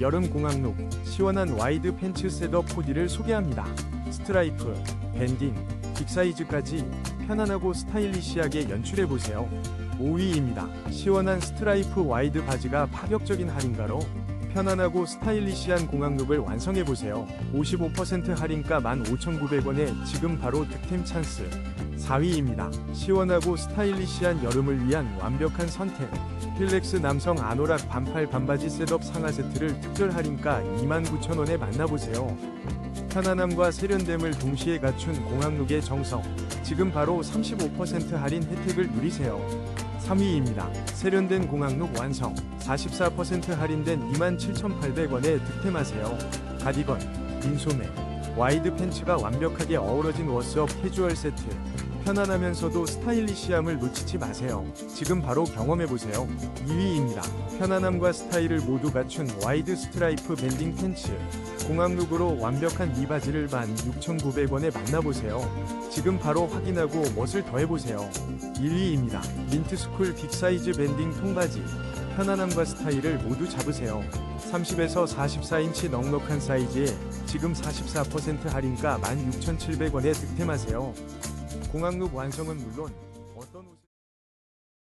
여름 공항룩, 시원한 와이드 팬츠 셋업 코디를 소개합니다. 스트라이프, 밴딩, 빅사이즈까지 편안하고 스타일리시하게 연출해보세요. 5위입니다. 시원한 스트라이프 와이드 바지가 파격적인 할인가로 편안하고 스타일리시한 공항룩을 완성해보세요. 55% 할인가 15,900원에 지금 바로 득템 찬스. 4위입니다. 시원하고 스타일리시한 여름을 위한 완벽한 선택. 필렉스 남성 아노락 반팔 반바지 셋업 상하 세트를 특별 할인가 29,000원에 만나보세요. 편안함과 세련됨을 동시에 갖춘 공항룩의 정석. 지금 바로 35% 할인 혜택을 누리세요. 3위입니다. 세련된 공항룩 완성. 44% 할인된 27,800원에 득템하세요. 가디건, 민소매, 와이드 팬츠가 완벽하게 어우러진 워스업 캐주얼 세트. 편안하면서도 스타일리시함을 놓치지 마세요. 지금 바로 경험해보세요. 2위입니다. 편안함과 스타일을 모두 갖춘 와이드 스트라이프 밴딩 팬츠. 공항룩으로 완벽한 이 바지를 16,900원에 만나보세요. 지금 바로 확인하고 멋을 더해보세요. 1위입니다. 민트스쿨 빅사이즈 밴딩 통바지. 편안함과 스타일을 모두 잡으세요. 30에서 44인치 넉넉한 사이즈에 지금 44% 할인가 16,700원에 득템하세요. 공항룩 완성은 물론